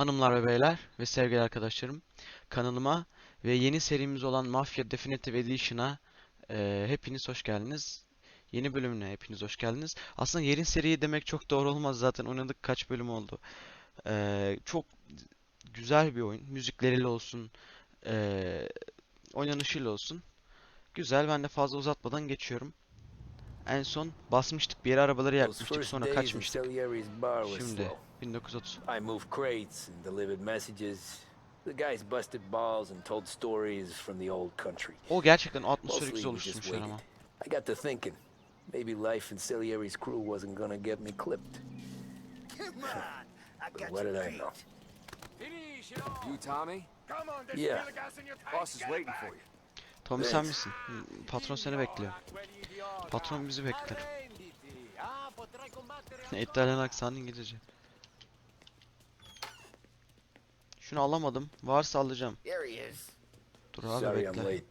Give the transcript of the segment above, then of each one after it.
Hanımlar ve beyler ve sevgili arkadaşlarım kanalıma ve yeni serimiz olan Mafia Definitive Edition'a e, hepiniz hoş geldiniz. Yeni bölümüne hepiniz hoş geldiniz. Aslında yeni seri demek çok doğru olmaz zaten oynadık kaç bölüm oldu. E, çok güzel bir oyun. Müzikleriyle olsun, e, oynanışıyla olsun. Güzel ben de fazla uzatmadan geçiyorum. En son basmıştık bir yere arabaları yakmıştık sonra kaçmıştık. Şimdi. 1930. I moved crates and delivered messages. The guys busted balls and told stories from the old country. O gerçekten atmosferi güzel oluşturmuşlar ama. I got to thinking, maybe life in Salieri's crew wasn't gonna get me clipped. Come on, I But got what did I know? You Tommy? Come on, there's Yeah. Boss is waiting for you. Tommy sen misin? Hı, Patron seni bekliyor. Patron bizi bekler. İtalyan aksanı İngilizce. Şunu alamadım. Varsa alacağım. There he is. Dur abi Sorry bekle. late.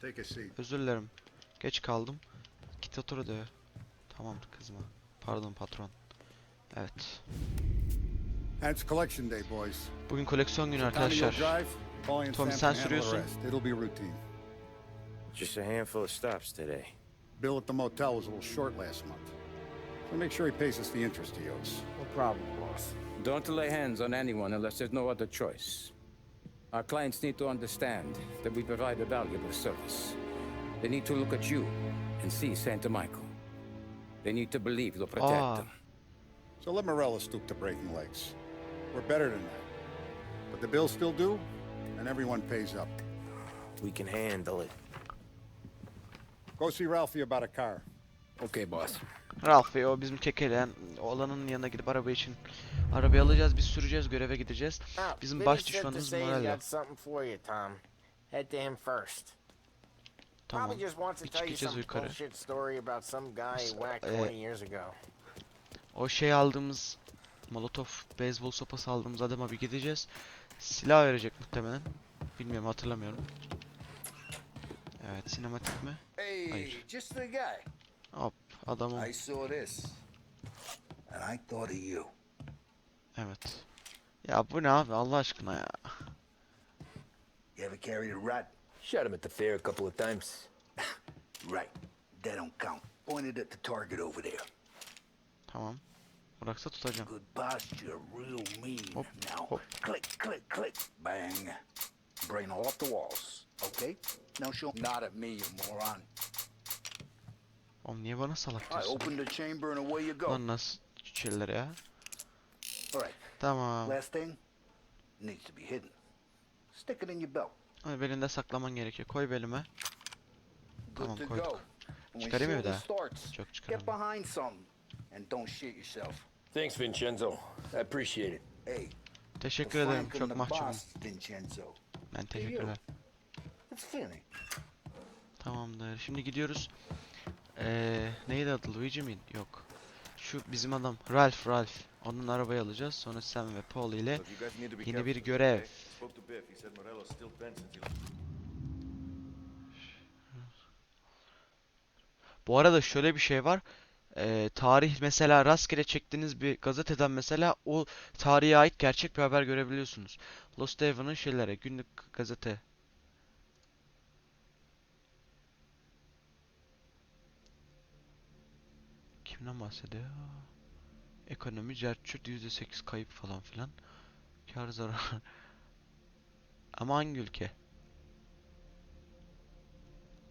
Take a seat. Özür dilerim. Geç kaldım. Git otur hadi. Tamam kızma. Pardon patron. Evet. And it's collection day, boys. Bugün koleksiyon günü arkadaşlar. drive. Paulie and Tommy, Sam sen can handle the sürüyorsun. rest. It'll be routine. Just a handful of stops today. Bill at the motel was a little short last month. So make sure he pays us the interest he owes. No problem, boss. Don't lay hands on anyone unless there's no other choice. Our clients need to understand that we provide a valuable service. They need to look at you and see Santa Michael. They need to believe you'll protect Ah. them. So let Morella stoop to breaking legs. We're better than that. But the bill's still due, and everyone pays up. We can handle it. Go see Ralphie about a car. Okay, boss. Ralph ve o bizim kekelen olanın yanına gidip araba için arabayı alacağız biz süreceğiz göreve gideceğiz. Bizim baş düşmanımız Morello. Tamam. Bir çıkacağız yukarı. Ee, o şey aldığımız Molotov beyzbol sopası aldığımız adama bir gideceğiz. Silah verecek muhtemelen. Bilmiyorum hatırlamıyorum. Evet sinematik mi? Hayır. Hop adamım. I saw this, and I thought of you. Evet. Ya bu ne abi Allah aşkına ya. You ever carried a rat? Shot him at the fair a couple of times. Right. That don't count. Pointed at the target over there. Tamam. Bıraksa tutacağım. Good posture, real mean. Hop, now, hop. click, click, click, bang. Brain off the walls. Okay? Now show. Not at me, you moron. Oğlum niye bana salak diyorsun? Lan nasıl şeyler ya? Tamam. Onu belinde saklaman gerekiyor. Koy belime. Tamam koyduk. Çıkarayım mı bir daha? Çok çıkaralım. Thanks Vincenzo. I appreciate it. Hey. Teşekkür ederim. Çok mahcubum. Ben teşekkürler. Tamamdır. Şimdi gidiyoruz. Ee, neydi adı? Luigi miydi? Yok. Şu bizim adam. Ralph, Ralph. Onun arabayı alacağız. Sonra Sam ve Paul ile yeni bir görev. Bu arada şöyle bir şey var. Ee, tarih mesela rastgele çektiğiniz bir gazeteden mesela o tarihe ait gerçek bir haber görebiliyorsunuz. Lost Haven'ın şeyleri, günlük gazete. Ekonomiden bahsediyor. Ekonomi cerçürt sekiz kayıp falan filan. Kar zarar. Ama hangi ülke?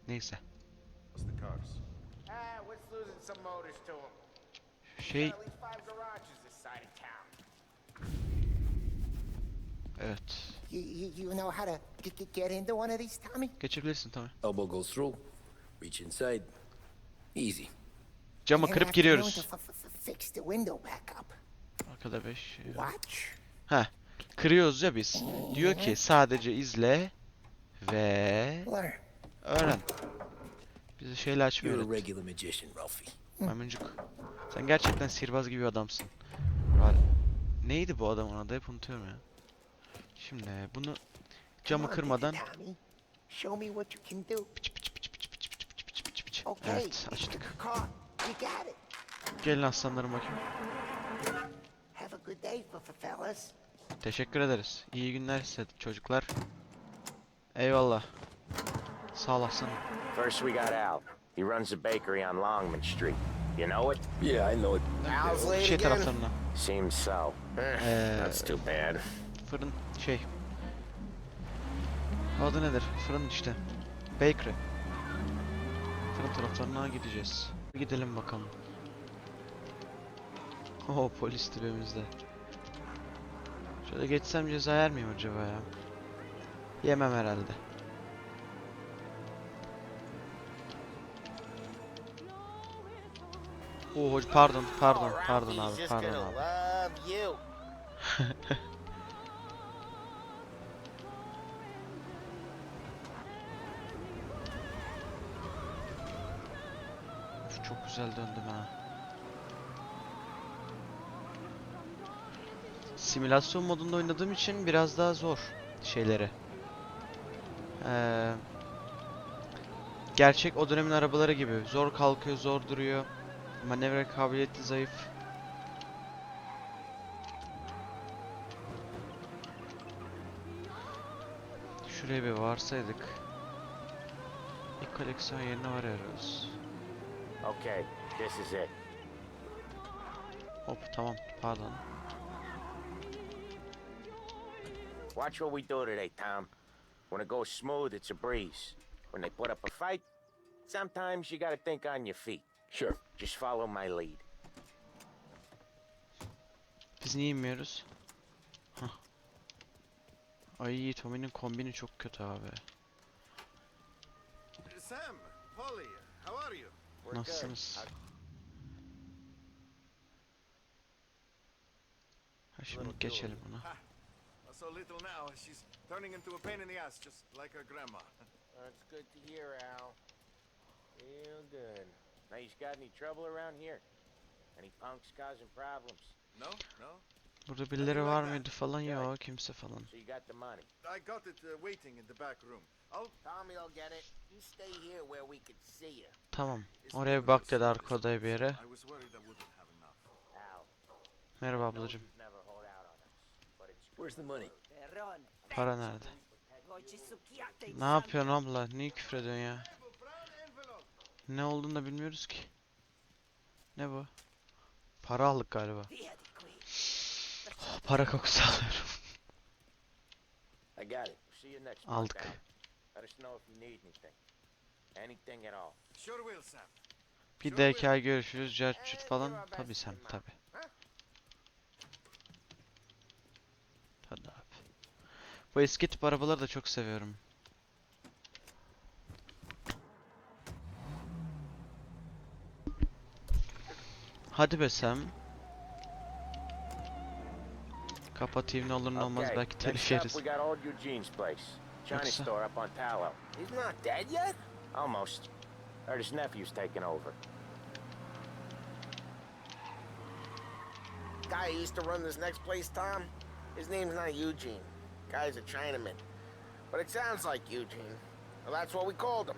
Neyse. Şey... Evet. You, you know how to get, get into one of these, Tommy? Geçebilirsin tamam. Elbow goes through. Reach inside. Easy. Camı kırıp giriyoruz. Arkada 5. Şey ha, kırıyoruz ya biz. Diyor ki sadece izle ve öğren. Bize şeyler açmıyor. Maymuncuk. Sen gerçekten sihirbaz gibi bir adamsın. Neydi bu adamın adı? Hep unutuyorum ya. Şimdi bunu camı kırmadan Show me what you can do. Evet, açtık. Gelin aslanlarım bakayım. Teşekkür ederiz. İyi günler size çocuklar. Eyvallah. Sağ olasın. First we got Al. He runs a bakery on Longman Street. You know it? Yeah, I know it. Al's late Şey taraflarına. Seems so. Ee, That's too bad. fırın şey. Adı nedir? Fırın işte. Bakery. Fırın taraflarına gideceğiz. Gidelim bakalım. Oo polis dibimizde. Şöyle geçsem ceza yer miyim acaba ya? Yemem herhalde. Oo hoca- pardon pardon Oh, pardon abi pardon abi. Güzel döndüm ha. Simülasyon modunda oynadığım için biraz daha zor şeyleri. Ee, gerçek o dönemin arabaları gibi. Zor kalkıyor, zor duruyor. Manevra kabiliyeti zayıf. Şuraya bir varsaydık. İlk koleksiyon yerine varıyoruz. Okay, this is it. Hop tamam pardon. Watch what we do today, Tom. When it goes smooth, it's a breeze. When they put up a fight, sometimes you gotta think on your feet. Sure. Just follow my lead. Biz niye inmiyoruz? Hah. Ay Tommy'nin kombini çok kötü abi. Sam, Polly, how are you? Nasılsınız? Ha şimdi geçelim ona. So little now, she's turning into a pain in the ass, just like her grandma. That's good to hear, Al. Real good. Now, you got any trouble around here? Any punks causing problems? No, no. Burada birileri var mıydı falan yok kimse falan. So you got the money. I got it uh, waiting in the back room. I'll Tommy will get it. You stay here where we can see you. Tamam. Oraya bir bak dedi arka odaya bir yere. Merhaba ablacım. Para nerede? Ne yapıyorsun abla? Niye küfür ediyorsun ya? Ne olduğunu da bilmiyoruz ki. Ne bu? Para aldık galiba. Oh, para kokusu alıyorum. Aldık. Let us know if you need anything. Anything at all. Sure will, Sam. Bir dahaki ay görüşürüz. Cerçut falan. Tabi sen tabi. Hadi abi. Bu eski tip arabaları da çok seviyorum. Hadi be Sam. Kapatayım ne olur ne olmaz belki telif yeriz. We got old Eugene's place. China What's store up on Tallow. He's not dead yet? Almost. Heard his nephew's taking over. Guy who used to run this next place, Tom? His name's not Eugene. Guy's a Chinaman. But it sounds like Eugene. Well, that's what we called him.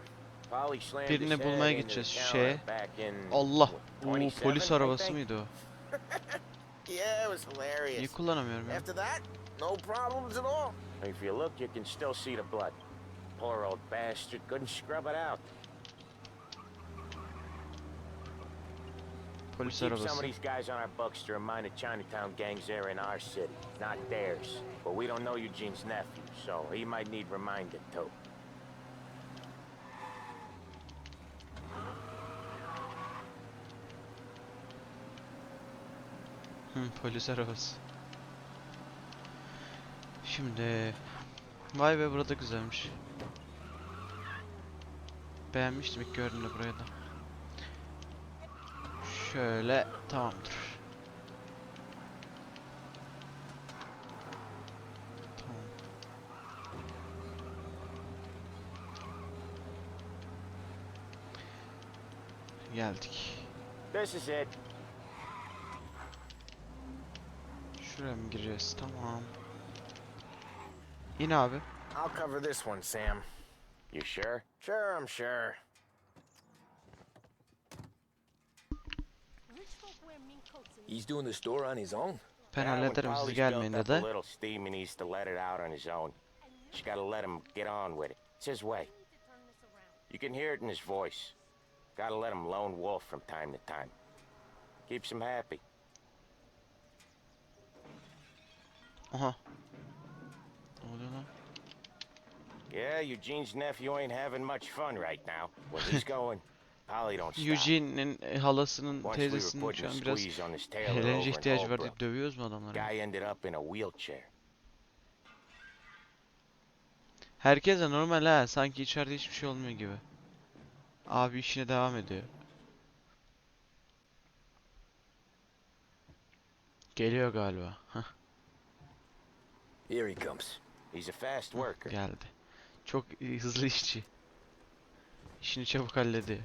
Polly slammed Birini his head bulmaya into the gideceğiz, counter şeye. back in, Allah. what, Oo, 27, polis I arabası think? mıydı o? Yeah, it was hilarious. Niye kullanamıyorum ya? After that, no problems at all. If you look, you can still see the blood. Poor old bastard couldn't scrub it out. We keep some of these guys on our books to remind the Chinatown gangs they're in our city, not theirs. But we don't know Eugene's nephew, so he might need reminded too. Hı, polis arabası. Şimdi vay be burada güzelmiş. Beğenmiştim ilk gördüğümde burayı da. Şöyle tamamdır. Tamam. Geldik. This is it. Şuraya mı gireceğiz? Tamam. İn abi. I'll cover this one, Sam. You sure? Sure, I'm sure. He's doing the store on his own? Ben Yeah, when hallederim siz Polly's gelmeyin built up a little steam, he needs to let it out on his own. You gotta let him get on with it. It's his way. You can hear it in his voice. Gotta let him lone wolf from time to time. Keeps him happy. Aha. Yeah, Eugene's nephew ain't having much fun right now. When he's going, Polly don't stop. Eugene'in e, halasının teyzesinin şu a an biraz squeeze on his tailor over eğlence ihtiyacı var diye dövüyoruz mu adamları? Guy ended up in a wheelchair. Herkes de normal ha. Sanki içeride hiçbir şey olmuyor gibi. Abi işine devam ediyor. Geliyor galiba. Hah, Here he comes. He's a fast worker. geldi. Çok iyi, hızlı işçi. İşini çabuk hallediyor.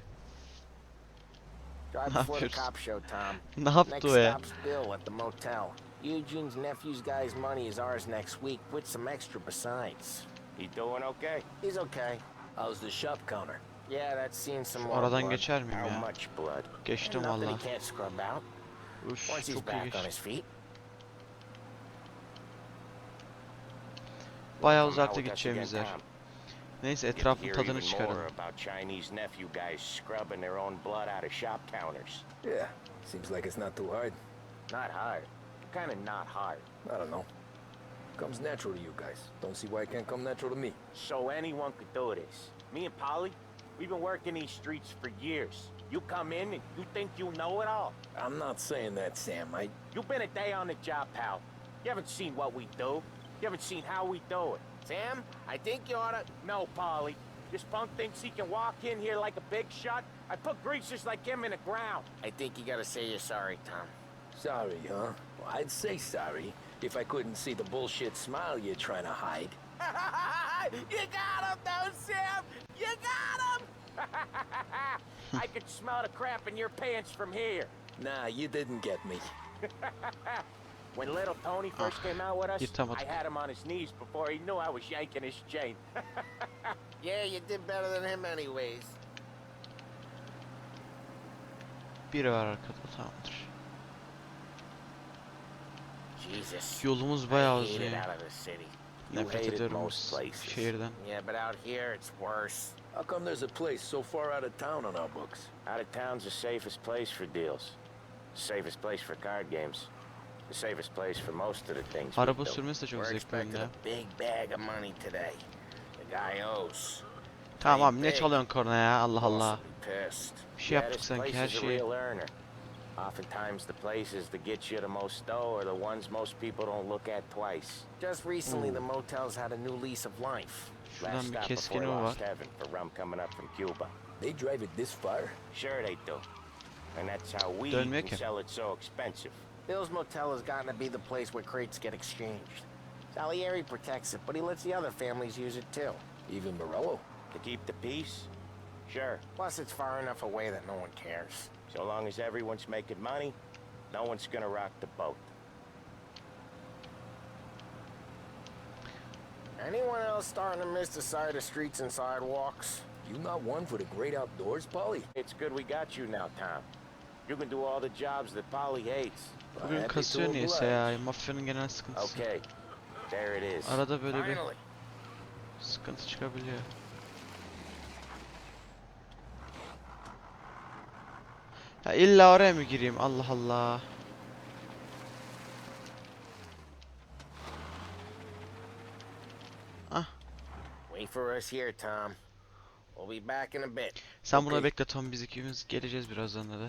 Drive Ne before the yapıyorsun? cop show, Tom. Ne yaptı o ya? Bill at the motel. Eugene's nephew's guy's money is ours next week, with some extra besides. He doing okay? He's okay. How's the shop counter? Yeah, that's seen some more aradan blood. geçer miyim ya? much blood? Geçtim valla. he's çok iyi back on geçti. his feet. Bayağı uzakta gideceğimiz yer. Tom. Neyse etrafın hear tadını even çıkaralım. more about Chinese nephew guys scrubbing their own blood out of shop counters. Yeah, seems like it's not too hard. Not hard. Kinda not hard. I don't know. Comes natural to you guys. Don't see why it can't come natural to me. So anyone could do this. Me and Polly, we've been working these streets for years. You come in and you think you know it all. I'm not saying that, Sam. I You've been a day on the job, pal. You haven't seen what we do. You haven't seen how we do it. Sam, I think you oughta... No, Polly. This punk thinks he can walk in here like a big shot. I put greasers like him in the ground. I think you gotta say you're sorry, Tom. sorry, huh? Well, I'd say sorry if I couldn't see the bullshit smile you're trying to hide. you got him, though, Sam! You got him! I could smell the crap in your pants from here. Nah, you didn't get me. When little Tony first came out with us. I had him on his knees before he knew I was yanking his chain. Yeah, you did better than him anyways. Biri var arkada tamamdır. Jesus. Yolumuz I bayağı uzun out of the city. You Nefret hated ediyorum bu most s- places. şehirden. Yeah, but out here it's worse. How come there's a place so far out of town on our books? Out of town's the safest place for deals. Safest place for card games. The safest place for most of the things Araba sürmesi de çok We're zevkli oyun expecting ya. a big bag of money today. The guy owes. Tamam abi ne big. çalıyorsun korna ya Allah Allah. Awfully pissed. Bir şey Yeah, yaptık this sanki place her is a şeyi. real earner. Oftentimes the places that get you the most dough are the ones most people don't look at twice. Just recently, the motel's had a new lease of life. Şuradan Last bir stop keskin before o var. Lost Heaven for rum coming up from Cuba. They drive it this far? Sure they do. And that's how we can sell it so expensive. Bill's Motel has gotten to be the place where crates get exchanged. Salieri protects it, but he lets the other families use it too. Even Morello? To keep the peace? Sure. Plus, it's far enough away that no one cares. So long as everyone's making money, no one's gonna rock the boat. Anyone else starting to miss the sight of streets and sidewalks? You not one for the great outdoors, Polly? It's good we got you now, Tom. You can do all the jobs that Polly hates. Bugün kasıyor niyeyse ya. Mafyanın genel sıkıntısı. Okay. There it is. Arada böyle bir sıkıntı çıkabiliyor. Ya illa oraya mı gireyim? Allah Allah. Wait for us here, Tom. We'll be back in a bit. Sen buna Okey. bekle Tom biz ikimiz geleceğiz birazdan da.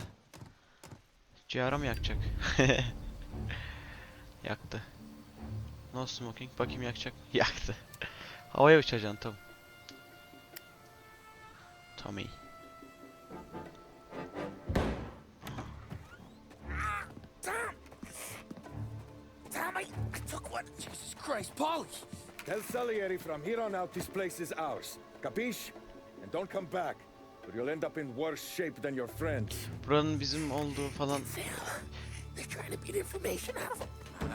Ciğara mı yakacak? Yaktı. No smoking. Bakayım yakacak. Yaktı. Havaya uçacaksın Tom. Tommy. Tommy, I took one. Jesus Christ, Polly! Tell Salieri from here on out this place is ours. Capiche? And don't come back, or you'll end up in worse shape than your friends. Buranın bizim olduğu falan They're trying to beat information out of him.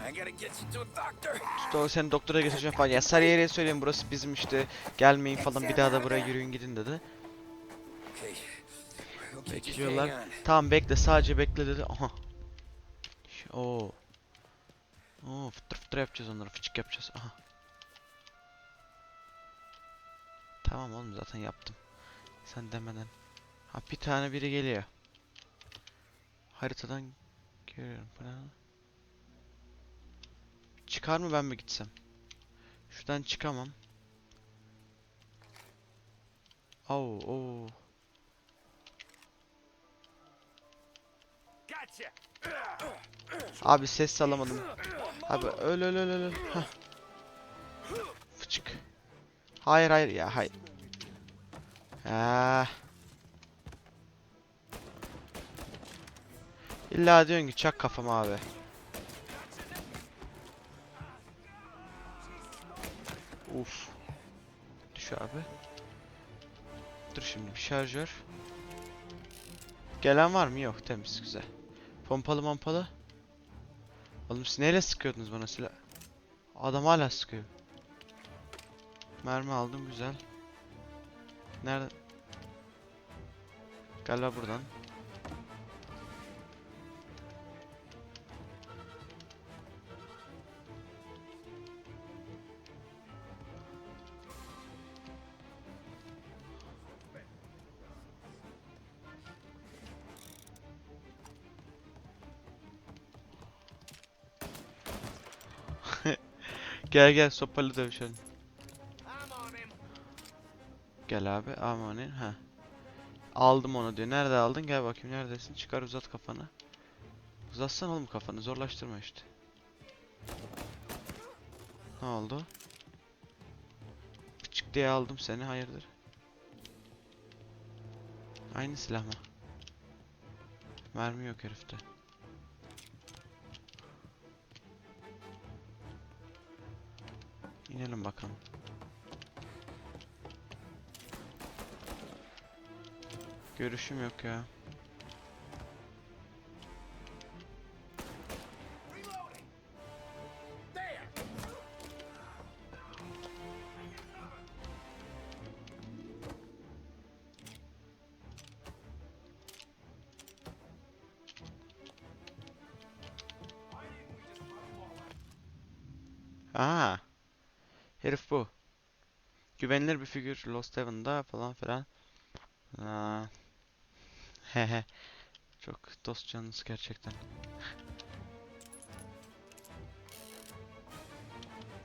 I gotta get you to a doctor. işte o seni doktora götüreceğim falan. Ya Sarıyer'e söyleyeyim burası bizim işte gelmeyin falan bir daha da buraya yürüyün gidin dedi. Bekliyorlar. Tamam bekle sadece bekle dedi. Aha. Oo. Oo fıtır fıtır yapacağız onları. Fıçık yapacağız. Aha. Tamam oğlum zaten yaptım. Sen demeden. Ha bir tane biri geliyor. Haritadan görüyorum. Çıkar mı ben mi gitsem? Şuradan çıkamam. Oo, oo. Abi ses alamadım. Abi öl öl öl. öl. Hah. Fıçık. Hayır hayır ya hayır. Ah. İlla diyorsun ki çak kafama abi. Uf. Düş abi. Dur şimdi bir şarjör. Gelen var mı? Yok temiz güzel. Pompalı pompalı. Oğlum siz neyle sıkıyordunuz bana silah? Adam hala sıkıyor. Mermi aldım güzel. Nerede? Galiba buradan. Gel gel sopalı dövüşelim. Gel abi amanin ha. Aldım onu diyor. Nerede aldın? Gel bakayım neredesin? Çıkar uzat kafanı. Uzatsan oğlum kafanı zorlaştırma işte. Ne oldu? Küçük diye aldım seni hayırdır? Aynı silah mı? Mermi yok herifte. İnelim bakalım. Görüşüm yok ya. Aa. Herif bu. Güvenilir bir figür Lost Heaven'da falan filan. Hehe. Çok dost canlısı gerçekten.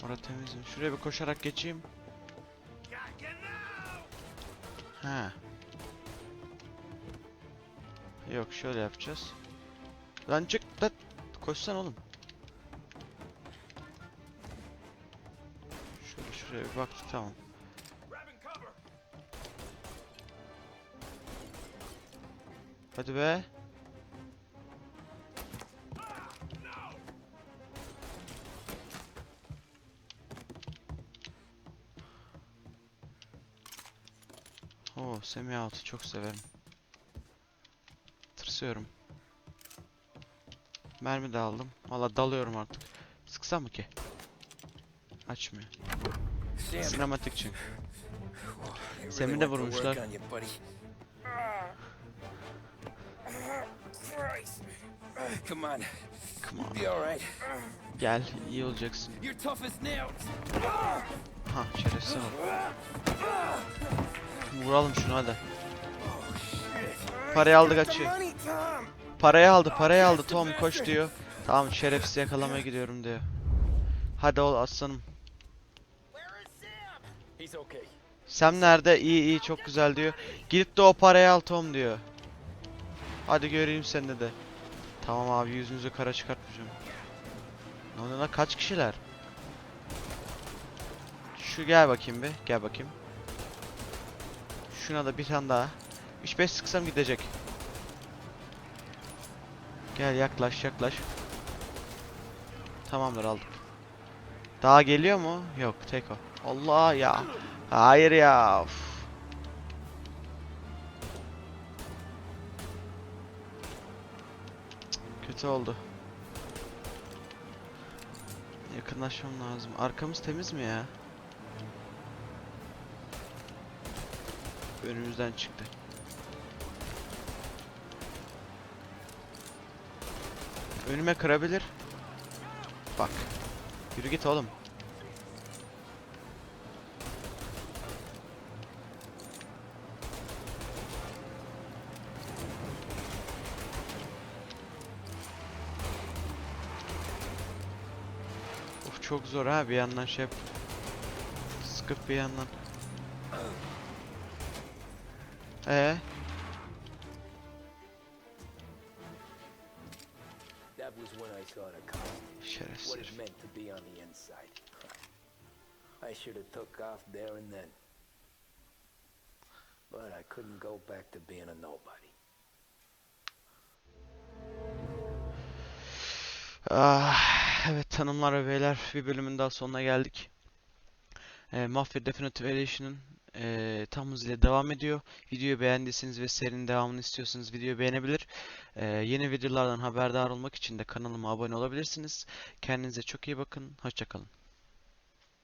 Orada temiz mi? Şuraya bir koşarak geçeyim. Ha. Yok şöyle yapacağız. Lan çık lan. Koşsan oğlum. Şöyle şuraya bir baktık tamam. Hadi be. Oo, semi altı çok severim. Tırsıyorum. Mermi de aldım. Valla dalıyorum artık. Sıksam mı ki? Açmıyor. Sinematik çünkü. Sem'i de vurmuşlar. Come on, Come on. be all right. Gel, iyi olacaksın. You're tough as nails. Ha, şerefsiz ol. Vuralım şunu hadi. Parayı aldı kaçıyor. Parayı aldı, parayı aldı. Tom koş diyor. Tamam, şerefsiz yakalamaya gidiyorum diyor. Hadi ol aslanım. Where is Sam? He's okay. Sam nerede? İyi iyi çok güzel diyor. Gidip de o parayı al Tom diyor. Hadi göreyim seni de. Tamam abi yüzünüzü kara çıkartmayacağım. Ne oluyor kaç kişiler? Şu gel bakayım bir. Gel bakayım. Şuna da bir tane daha. 3-5 sıksam gidecek. Gel yaklaş yaklaş. Tamamdır aldık. Daha geliyor mu? Yok tek o. Allah ya. Hayır ya. Uf. Kötü oldu. Yakınlaşmam lazım. Arkamız temiz mi ya? Önümüzden çıktı. Önüme kırabilir. Bak. Yürü git oğlum. Çok zor ha bir yandan şey yap- Sıkıp bir yandan. Ee, That was when I saw the cost. şerefsiz. What it meant to be on the inside. I should have took off there and then. But I couldn't go back to being a nobody. Ah, evet hanımlar ve beyler bir bölümün daha sonuna geldik. E, Mafia Definitive Edition'ın e, tam hızıyla devam ediyor. Videoyu beğendiyseniz ve serinin devamını istiyorsanız videoyu beğenebilir. E, yeni videolardan haberdar olmak için de kanalıma abone olabilirsiniz. Kendinize çok iyi bakın. Hoşçakalın.